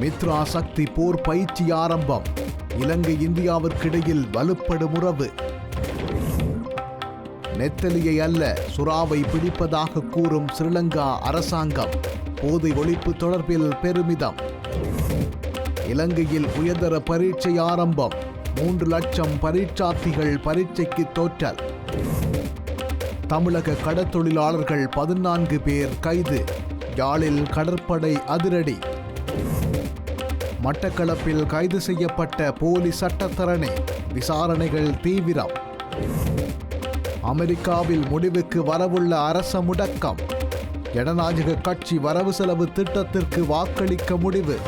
மித்ரா சக்தி போர் பயிற்சி ஆரம்பம். இலங்கை இந்தியாவிற்கிடையில் வலுப்படும் உறவு. நெத்தலியை அல்ல சுறாவை பிடிப்பதாக கூறும் ஸ்ரீலங்கா அரசாங்கம். போதை ஒழிப்பு தொடர்பில் பெருமிதம். இலங்கையில் உயர்தர பரீட்சை ஆரம்பம். மூன்று லட்சம் பரீட்சார்த்திகள் பரீட்சைக்கு தோற்றல். தமிழக கடற்தொழிலாளர்கள் பதினான்கு பேர் கைது. யாழில் கடற்படை அதிரடி. மட்டக்களப்பில் கைது செய்யப்பட்ட போலி சட்டத்தரணி. விசாரணைகள் தீவிரம். அமெரிக்காவில் முடிவுக்கு வரவுள்ள அரச முடக்கம். ஜனநாயக கட்சி வரவு செலவு திட்டத்திற்கு வாக்களிக்க முடிவு.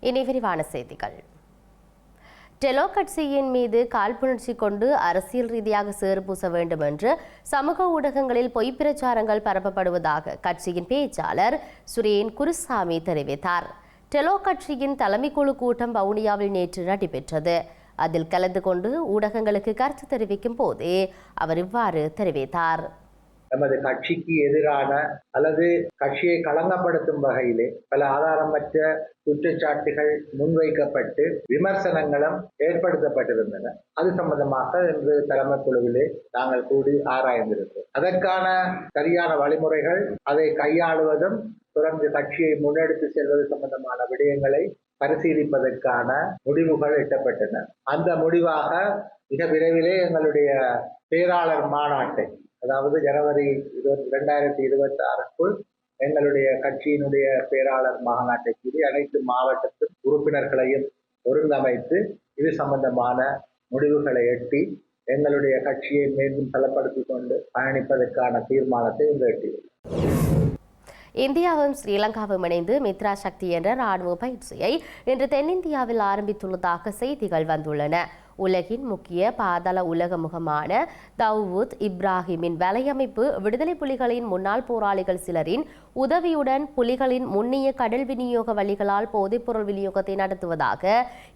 இனி விரிவான செய்திகள். டெலோ கட்சியின் மீது காழ்ப்புணர்ச்சி கொண்டு அரசியல் ரீதியாக சேறு பூச வேண்டும் என்று சமூக ஊடகங்களில் பொய் பிரச்சாரங்கள் பரப்பப்படுவதாக கட்சியின் பேச்சாளர் சுரேன் குருசாமி தெரிவித்தார். டெலோ கட்சியின் தலைமை குழு கூட்டம் வவுனியாவில் நேற்று நடைபெற்றது. அதில் கலந்து கொண்டு ஊடகங்களுக்கு கருத்து தெரிவிக்கும் போதே அவர் இவ்வாறு தெரிவித்தார். நமது கட்சிக்கு எதிரான அல்லது கட்சியை களங்கப்படுத்தும் வகையிலே பல ஆதாரமற்ற குற்றச்சாட்டுகள் முன்வைக்கப்பட்டு விமர்சனங்களும் ஏற்படுத்தப்பட்டிருந்தன. அது சம்பந்தமாக இன்று தலைமை குழுவிலே நாங்கள் கூடி ஆராய்ந்திருந்தோம் அதற்கான சரியான வழிமுறைகள் அதை கையாளுவதும் தொடர்ந்து கட்சியை முன்னெடுத்து செல்வது சம்பந்தமான விடயங்களை பரிசீலிப்பதற்கான முடிவுகள் எட்டப்பட்டன. அந்த முடிவாக மிக விரைவிலே எங்களுடைய பேராளர் மாநாட்டை அதாவது ஜனவரி இருபத்தி ரெண்டாயிரத்தி இருபத்தி ஆறுக்குள் எங்களுடைய கட்சியினுடைய பேராளர் மாநாட்டை கூறி அனைத்து மாவட்டத்து உறுப்பினர்களையும் ஒருங்கமைத்து இது சம்பந்தமான முடிவுகளை எட்டி எங்களுடைய கட்சியை மீண்டும் பலப்படுத்திக் கொண்டு பயணிப்பதற்கான தீர்மானத்தை இன்று எட்டியுள்ளோம். இந்தியாவும் ஸ்ரீலங்காவும் இணைந்து மித்ரா சக்தி என்ற ராணுவ பயிற்சியை இன்று தென்னிந்தியாவில் ஆரம்பித்துள்ளதாக செய்திகள் வந்துள்ளன. உலகின் முக்கிய பாதாள உலக முகமான தவுத் இப்ராஹிமின் வலையமைப்பு விடுதலை புலிகளின் முன்னாள் போராளிகள் சிலரின் உதவியுடன் புலிகளின் முன்னிய கடல் விநியோக வழிகளால் போதைப்பொருள் விநியோகத்தை நடத்துவதாக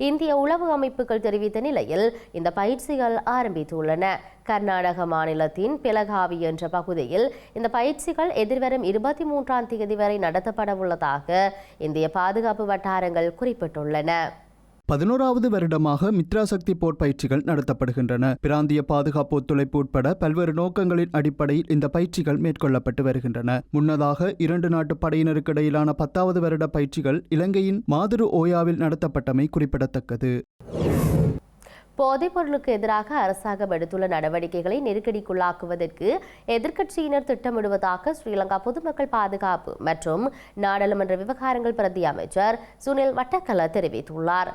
இந்திய உளவு அமைப்புகள் தெரிவித்த நிலையில் இந்த பயிற்சிகள் ஆரம்பித்துள்ளன. கர்நாடக மாநிலத்தின் பிலகாவி என்ற பகுதியில் இந்த பயிற்சிகள் எதிர்வரும் இருபத்தி மூன்றாம் தேதி வரை நடத்தப்பட உள்ளதாக இந்திய பாதுகாப்பு வட்டாரங்கள் குறிப்பிட்டுள்ளன. பதினோராவது வருடமாக மித்ரா சக்தி போர் பயிற்சிகள் நடத்தப்படுகின்றன. பிராந்திய பாதுகாப்பு ஒத்துழைப்பு உட்பட பல்வேறு நோக்கங்களின் அடிப்படையில் இந்த பயிற்சிகள் மேற்கொள்ளப்பட்டு வருகின்றன. முன்னதாக இரண்டு நாட்டு படையினருக்கு இடையிலான பத்தாவது வருட பயிற்சிகள் இலங்கையின் மாதிரி ஓயாவில் நடத்தப்பட்டமை குறிப்பிடத்தக்கது. போதைப் பொருளுக்கு எதிராக அரசாங்கம் எடுத்துள்ள நடவடிக்கைகளை நெருக்கடிக்குள்ளாக்குவதற்கு எதிர்க்கட்சியினர் திட்டமிடுவதாக ஸ்ரீலங்கா பொதுமக்கள் பாதுகாப்பு மற்றும் நாடாளுமன்ற விவகாரங்கள் பிரதி அமைச்சர் சுனில் வட்டக்கல தெரிவித்துள்ளார்.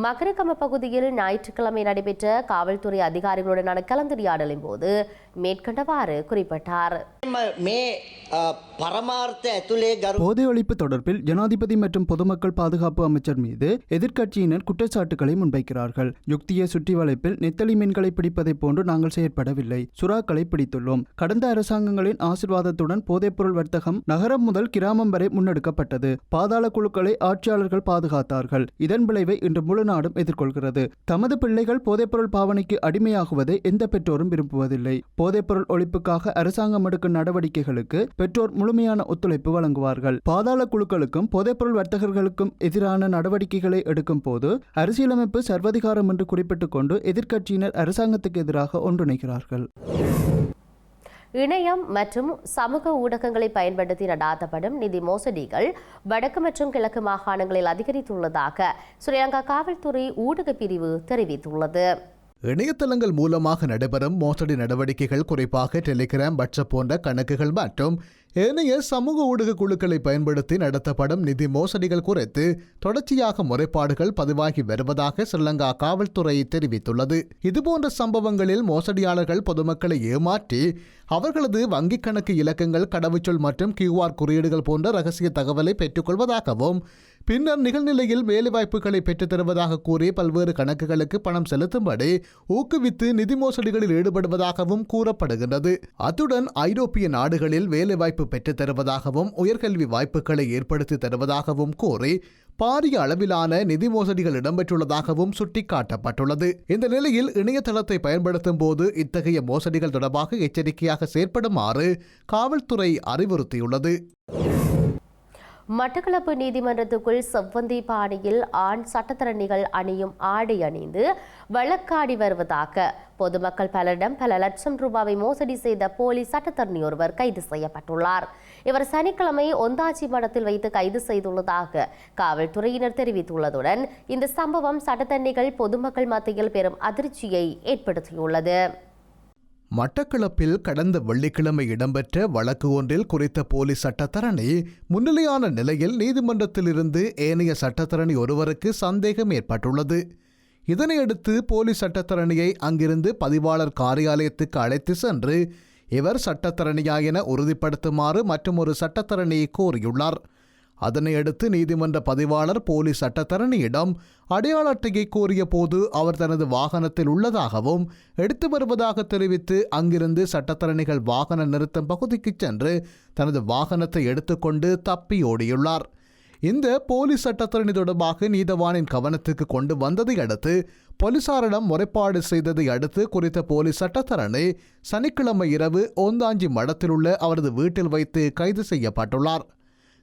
மகரகம பகுதியில் ஞாயிற்றுக்கிழமை நடைபெற்ற காவல்துறை அதிகாரிகளுடனான கலந்துரையாடலின் போது மேற்கண்டவாறு குறிப்பிட்டார். போதை ஒழிப்பு தொடர்பில் ஜனாதிபதி மற்றும் பொதுமக்கள் பாதுகாப்பு அமைச்சர் மீது எதிர்கட்சியினர் குற்றச்சாட்டுகளை முன்வைக்கிறார்கள். யுக்தியை சுற்றி வளைப்பில் நெத்தலி மீன்களை பிடிப்பதைப் போன்று நாங்கள் செயற்படவில்லை. சுறாக்களை பிடித்துள்ளோம். கடந்த அரசாங்கங்களின் ஆசிர்வாதத்துடன் போதைப்பொருள் வர்த்தகம் நகரம் முதல் கிராமம் வரை முன்னெடுக்கப்பட்டது. பாதாள குழுக்களை ஆட்சியாளர்கள் பாதுகாத்தார்கள். இதன் விளைவை இன்று முழு நாடும் எதிர்கொள்கிறது. தமது பிள்ளைகள் போதைப்பொருள் பாவனைக்கு அடிமையாகுவதை எந்த பெற்றோரும் விரும்புவதில்லை. போதைப்பொருள் ஒழிப்புக்காக அரசாங்கம் எடுக்கும் நடவடிக்கைகளுக்கு பெற்றோர் முழுமையான ஒத்துழைப்பு வழங்குவார்கள். பாதாள குழுக்களுக்கும் போதைப்பொருள் வர்த்தகர்களுக்கும் எதிரான நடவடிக்கைகளை எடுக்கும் போது அரசியலமைப்பு சர்வதிகாரம் என்று குறிப்பிட்டுக் கொண்டு எதிர்க்கட்சியினர் அரசாங்கத்துக்கு எதிராக ஒன்றிணைகிறார்கள். இணையம் மற்றும் சமூக ஊடகங்களை பயன்படுத்தி நடாத்தப்படும் நிதி மோசடிகள் வடக்கு மற்றும் கிழக்கு மாகாணங்களில் அதிகரித்துள்ளதாக ஸ்ரீலங்கா காவல்துறை ஊடக பிரிவு தெரிவித்துள்ளது. இணையதளங்கள் மூலமாக நடைபெறும் மோசடி நடவடிக்கைகள் குறிப்பாக டெலிகிராம் வாட்ஸ்அப் போன்ற கணக்குகள் மற்றும் ஏனைய சமூக ஊடக குழுக்களை பயன்படுத்தி நடத்தப்படும் நிதி மோசடிகள் குறித்து தொடர்ச்சியாக முறைப்பாடுகள் பதிவாகி வருவதாக ஸ்ரீலங்கா காவல்துறை தெரிவித்துள்ளது. இதுபோன்ற சம்பவங்களில் மோசடியாளர்கள் பொதுமக்களை ஏமாற்றி அவர்களது வங்கிக் கணக்கு இலக்கங்கள் கடவுச்சொல் மற்றும் கியூஆர் குறியீடுகள் போன்ற ரகசிய தகவலை பெற்றுக்கொள்வதாகவும் பின்னர் நிகழ்நிலையில் வேலைவாய்ப்புகளை பெற்றுத் தருவதாக கூறி பல்வேறு கணக்குகளுக்கு பணம் செலுத்தும்படி ஊக்குவித்து நிதி மோசடிகளில் ஈடுபடுவதாகவும் கூறப்படுகின்றது. அத்துடன் ஐரோப்பிய நாடுகளில் வேலைவாய்ப்பு பெற்றுத் தருவதாகவும் உயர்கல்வி வாய்ப்புகளை ஏற்படுத்தி தருவதாகவும் கூறி பாரிய அளவிலான நிதி மோசடிகள் இடம்பெற்றுள்ளதாகவும் சுட்டிக்காட்டப்பட்டுள்ளது. இந்த நிலையில் இணையதளத்தை பயன்படுத்தும் போது இத்தகைய மோசடிகள் தொடர்பாக எச்சரிக்கையாக செயற்படுமாறு காவல்துறை அறிவுறுத்தியுள்ளது. மட்டக்களப்பு நீதிமன்றத்துக்குள் செவ்வந்தி பாணியில் ஆண் சட்டத்தரணிகள் அணியும் ஆடை அணிந்து வழக்காடி வருவதாக பொதுமக்கள் பலரிடம் பல லட்சம் ரூபாவை மோசடி செய்த போலீஸ் சட்டத்தரணி ஒருவர் கைது செய்யப்பட்டுள்ளார். இவர் சனிக்கிழமை ஒந்தாச்சி மடத்தில் வைத்து கைது செய்துள்ளதாக காவல்துறையினர் தெரிவித்துள்ளதுடன் இந்த சம்பவம் சட்டத்தரணிகள் பொதுமக்கள் மத்தியில் பெரும் அதிர்ச்சியை ஏற்படுத்தியுள்ளது. மட்டக்களப்பில் கடந்த வெள்ளிக்கிழமை இடம்பெற்ற வழக்கு ஒன்றில் குறித்த போலீஸ் சட்டத்தரணி முன்னிலையான நிலையில் நீதிமன்றத்திலிருந்து ஏனைய சட்டத்தரணி ஒருவருக்கு சந்தேகம் ஏற்பட்டுள்ளது. இதனையடுத்து போலீஸ் சட்டத்தரணியை அங்கிருந்து பதிவாளர் காரியாலயத்துக்கு அழைத்து சென்று இவர் சட்டத்தரணியா என உறுதிப்படுத்துமாறு ஒரு சட்டத்தரணியை கோரியுள்ளார். அதனையடுத்து நீதிமன்ற பதிவாளர் போலீஸ் சட்டத்தரணியிடம் அடையாள அட்டையை கோரிய போது அவர் தனது வாகனத்தில் உள்ளதாகவும் எடுத்து வருவதாக தெரிவித்து அங்கிருந்து சட்டத்தரணிகள் வாகன நிறுத்தம் பகுதிக்கு சென்று தனது வாகனத்தை எடுத்துக்கொண்டு தப்பி ஓடியுள்ளார் இந்த போலீஸ் சட்டத்தரணி தொடர்பாக நீதவானின் கவனத்துக்கு கொண்டு வந்ததை அடுத்து போலீசாரிடம் முறைப்பாடு செய்ததை அடுத்து குறித்த போலீஸ் சட்டத்தரணி சனிக்கிழமை இரவு ஓந்தாஞ்சி மடத்தில் உள்ள அவரது வீட்டில் வைத்து கைது செய்யப்பட்டுள்ளார்.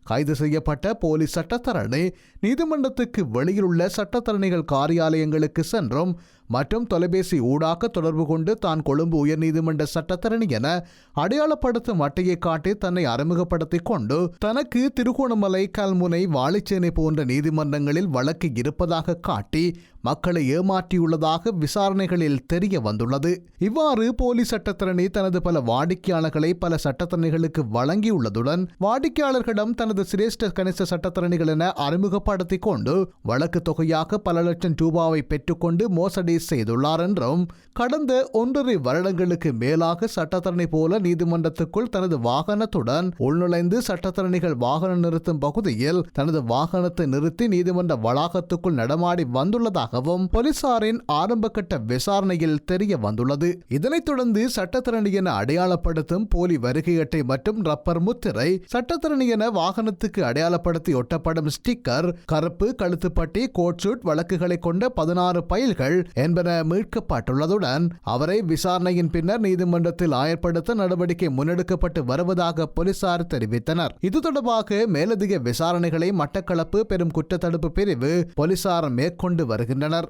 கைது செய்யப்பட்ட போலீஸ் சட்டத்தரணி நீதிமன்றத்துக்கு வெளியில் உள்ள சட்டத்தரணிகள் காரியாலயங்களுக்கு சென்றும் மற்றும் தொலைபேசி ஊடாக தொடர்பு கொண்டு தான் கொழும்பு உயர்நீதிமன்ற சட்டத்தரணி என அடையாளப்படுத்தும் அட்டையை காட்டி தன்னை அறிமுகப்படுத்திக் கொண்டு தனக்கு திருகோணமலை கல்முனை வாழைச்சேனை போன்ற நீதிமன்றங்களில் வழக்கு இருப்பதாக காட்டி மக்களை ஏமாற்றியுள்ளதாக விசாரணைகளில் தெரிய வந்துள்ளது. இவ்வாறு போலீஸ் சட்டத்தரணி தனது பல வாடிக்கையாளர்களை பல சட்டத்தரணிகளுக்கு வழங்கியுள்ளதுடன் வாடிக்கையாளர்களிடம் தனது சிரேஷ்ட கணிச சட்டத்தரணிகள் என அறிமுகப்படுத்திக் கொண்டு வழக்கு தொகையாக பல லட்சம் ரூபாவை பெற்றுக்கொண்டு மோசடி செய்துள்ளார் என்றும் கடந்த ஒன்றரை வருடங்களுக்கு மேலாக சட்டத்தரணி போல நீதிமன்றத்துக்குள் தனது வாகனத்துடன் உள்நுழைந்து சட்டத்தரணிகள் வாகனம் நிறுத்தும் பகுதியில் தனது வாகனத்தை நிறுத்தி நீதிமன்ற வளாகத்துக்குள் நடமாடி வந்துள்ளதாகவும் போலீசாரின் ஆரம்பகட்ட விசாரணையில் தெரிய வந்துள்ளது. இதனைத் தொடர்ந்து சட்டத்தரணி என அடையாளப்படுத்தும் போலி வருகை அட்டை மற்றும் ரப்பர் முத்திரை சட்டத்தரணி என வாகனத்துக்கு அடையாளப்படுத்தி ஒட்டப்படும் ஸ்டிக்கர் கருப்பு கழுத்துப்பட்டி கோட்ஷூட் வழக்குகளை கொண்ட பதினாறு பயில்கள் என்பன மீட்கப்பட்டுள்ளதுடன் அவரை விசாரணையின் பின்னர் நீதிமன்றத்தில் ஆயர்படுத்த நடவடிக்கை முன்னெடுக்கப்பட்டு வருவதாக போலீசார் தெரிவித்தனர். இது தொடர்பாக மேலதிக விசாரணைகளை மட்டக்களப்பு பெரும் குற்றத்தடுப்பு பிரிவு போலீசார் மேற்கொண்டு வருகின்றனர்.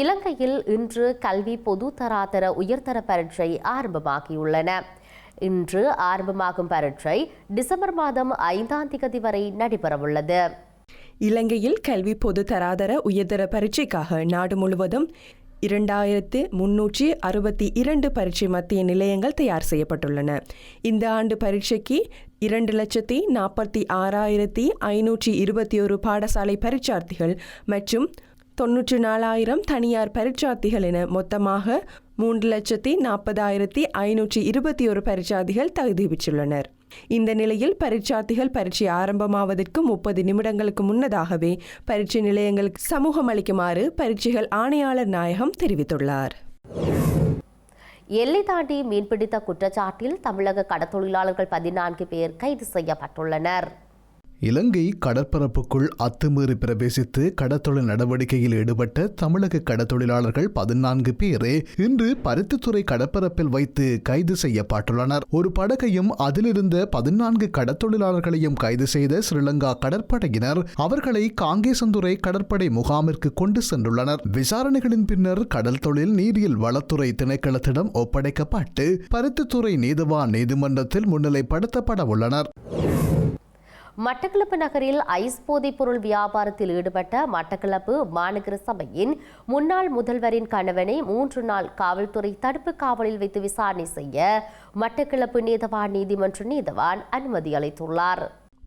இலங்கையில் இன்று கல்வி பொது உயர்தர பரீட்சை ஆரம்பமாகியுள்ளன. இன்று ஆரம்பமாகும் பரீட்சை டிசம்பர் மாதம் ஐந்தாம் தேதி வரை நடைபெறவுள்ளது. இலங்கையில் கல்வி பொது தராதர உயர்தர பரீட்சைக்காக நாடு முழுவதும் இரண்டாயிரத்து முன்னூற்றி அறுபத்தி இரண்டு பரீட்சை மத்திய நிலையங்கள் தயார் செய்யப்பட்டுள்ளன. இந்த ஆண்டு பரீட்சைக்கு இரண்டு லட்சத்தி நாற்பத்தி ஆறாயிரத்தி ஐநூற்றி இருபத்தி ஒரு பாடசாலை பரீட்சார்த்திகள் மற்றும் தொன்னூற்றி நாலாயிரம் தனியார் பரீட்சார்த்திகள் என மொத்தமாக மூன்று லட்சத்தி நாற்பதாயிரத்தி ஐநூற்றி இருபத்தி ஒரு பரீட்சார்த்திகள் தகுதி பெற்றுள்ளனர். இந்த நிலையில் பரீட்சார்த்திகள் பரீட்சை ஆரம்பமாவதற்கு முப்பது நிமிடங்களுக்கு முன்னதாகவே பரீட்சை நிலையங்களுக்கு சமூகம் அளிக்குமாறு பரீட்சைகள் ஆணையாளர் நாயகம் தெரிவித்துள்ளார். எல்லை தாண்டி மீன்பிடித்த குற்றச்சாட்டில் தமிழக கடத்தொழிலாளர்கள் பதினான்கு பேர் கைது செய்யப்பட்டுள்ளனர். இலங்கை கடற்பரப்புக்குள் அத்துமீறி பிரவேசித்து கடத்தொழில் நடவடிக்கையில் ஈடுபட்ட தமிழக கடத்தொழிலாளர்கள் பதினான்கு பேரே இன்று பருத்தித்துறை கடற்பரப்பில் வைத்து கைது செய்யப்பட்டுள்ளனர். ஒரு படகையும் அதிலிருந்த பதினான்கு கடத்தொழிலாளர்களையும் கைது செய்த ஸ்ரீலங்கா கடற்படையினர் அவர்களை காங்கேசந்துறை கடற்படை முகாமிற்கு கொண்டு சென்றுள்ளனர். விசாரணைகளின் பின்னர் கடல் தொழில் நீரியல் வளத்துறை திணைக்களத்திடம் ஒப்படைக்கப்பட்டு பருத்தித்துறை நீதவான் நீதிமன்றத்தில் முன்னிலைப்படுத்தப்பட உள்ளனர். மட்டக்களப்பு நகரில் ஐஸ் போதைப் பொருள் வியாபாரத்தில் ஈடுபட்ட மட்டக்களப்பு மாநகர சபையின் முன்னாள் முதல்வரின் கணவனை மூன்று நாள் காவல்துறை தடுப்பு காவலில் வைத்து விசாரணை செய்ய மட்டக்களப்பு நீதவான் நீதிமன்ற நீதவான் அனுமதி அளித்துள்ளார்.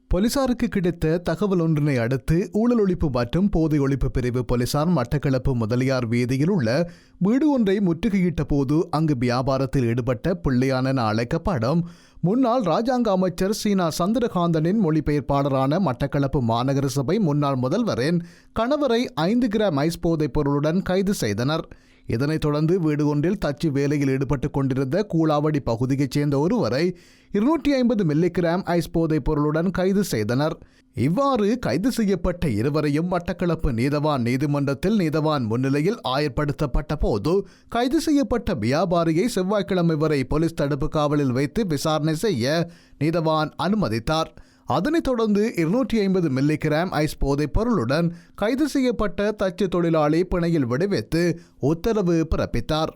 போலீசாருக்கு கிடைத்த தகவல் ஒன்றினை அடுத்து ஊழல் ஒழிப்பு மற்றும் போதை ஒழிப்பு பிரிவு போலீசார் மட்டக்களப்பு முதலியார் வீதியில் உள்ள வீடு ஒன்றை முற்றுகையிட்ட போது அங்கு வியாபாரத்தில் ஈடுபட்ட பிள்ளையான அழைக்கப்படும் முன்னாள் ராஜாங்க அமைச்சர் சீனா சந்திரகாந்தனின் மொழிபெயர்ப்பாளரான மட்டக்களப்பு மாநகர சபை முன்னாள் முதல்வரின் கணவரை ஐந்து கிராம் ஐஸ் போதைப் பொருளுடன் கைது செய்தனர். இதனைத் தொடர்ந்து வீடு ஒன்றில் தச்சு வேலையில் ஈடுபட்டுக் கொண்டிருந்த கூலாவடி பகுதியைச் சேர்ந்த ஒருவரை இருநூற்றி ஐம்பது மில்லிகிராம் ஐஸ் போதைப் பொருளுடன் கைது செய்தனர். இவ்வாறு கைது செய்யப்பட்ட இருவரையும் மட்டக்களப்பு நீதவான் நீதிமன்றத்தில் நீதவான் முன்னிலையில் ஆயர்படுத்தப்பட்ட போது கைது செய்யப்பட்ட வியாபாரியை செவ்வாய்க்கிழமை வரை போலீஸ் தடுப்பு காவலில் வைத்து விசாரணை செய்ய நீதவான் அனுமதித்தார். அதனைத் தொடர்ந்து இருநூற்றி ஐம்பது மில்லிகிராம் ஐஸ் போதைப் பொருளுடன் கைது செய்யப்பட்ட தச்சு தொழிலாளி பிணையில் விடுவித்து உத்தரவு பிறப்பித்தார்.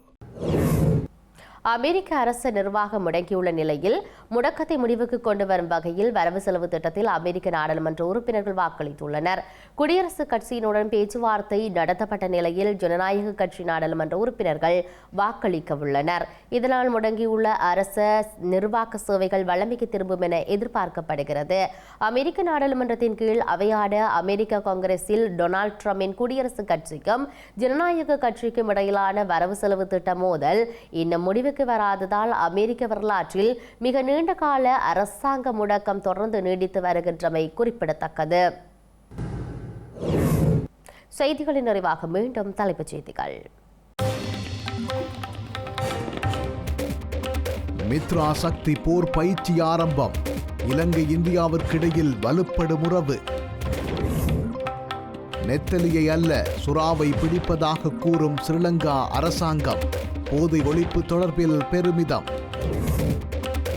அமெரிக்க அரசு நிர்வாகம் முடங்கியுள்ள நிலையில் முடக்கத்தை முடிவுக்கு கொண்டு வரும் வகையில் வரவு செலவு திட்டத்தில் அமெரிக்க நாடாளுமன்ற உறுப்பினர்கள் வாக்களித்துள்ளனர். குடியரசுக் கட்சியினுடன் பேச்சுவார்த்தை நடத்தப்பட்ட நிலையில் ஜனநாயக கட்சி நாடாளுமன்ற உறுப்பினர்கள் வாக்களிக்க உள்ளனர் இதனால் முடங்கியுள்ள அரச நிர்வாக சேவைகள் வழமைக்கு திரும்பும் என எதிர்பார்க்கப்படுகிறது. அமெரிக்க நாடாளுமன்றத்தின் கீழ் அவையாட அமெரிக்க காங்கிரஸில் டொனால்ட் ட்ரம்பின் குடியரசுக் கட்சிக்கும் ஜனநாயக கட்சிக்கும் இடையிலான வரவு செலவு திட்ட மோதல் இன்னும் முடிவுக்கு வராததால் அமெரிக்க வரலாற்றில் மிக நீண்ட கால அரசாங்க முடக்கம் தொடர்ந்து நீடித்து வருகின்றமை குறிப்பிடத்தக்கது. செய்திகளின் நிறைவாக மீண்டும் தலைப்புச் செய்திகள். மித்ரா சக்தி போர் பயிற்சி ஆரம்பம். இலங்கை இந்தியாவிற்கிடையில் வலுப்படும் உறவு. நெத்தலியை அல்ல சுறாவை பிடிப்பதாக கூறும் ஸ்ரீலங்கா அரசாங்கம். போதை ஒழிப்பு தொடர்பில் பெருமிதம்.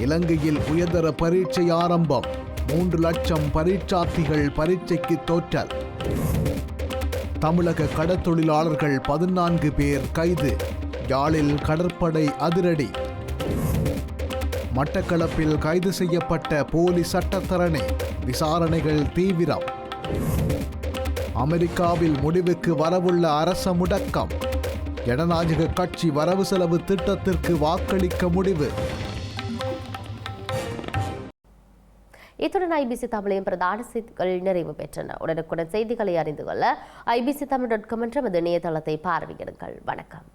இலங்கையில் உயர்தர பரீட்சை ஆரம்பம். மூன்று லட்சம் பரீட்சார்த்திகள் பரீட்சைக்கு தோற்றல். தமிழக கடற்தொழிலாளர்கள் பதினான்கு பேர் கைது. யாழில் கடற்படை அதிரடி. மட்டக்களப்பில் கைது செய்யப்பட்ட போலி சட்டத்தரணி. விசாரணைகள் தீவிரம். அமெரிக்காவில் முடிவுக்கு வரவுள்ள அரச முடக்கம். ஜனநாயக கட்சி வரவு செலவு திட்டத்திற்கு வாக்களிக்க முடிவு. இத்துடன் ஐபிசி தமிழையும் பிரதான செய்திகள் நிறைவு பெற்றன. உடனுக்குடன் செய்திகளை அறிந்து கொள்ள ஐபிசி தமிழ் டாட் காம் என்ற இணையதளத்தை பார்வையிடுங்கள். வணக்கம்.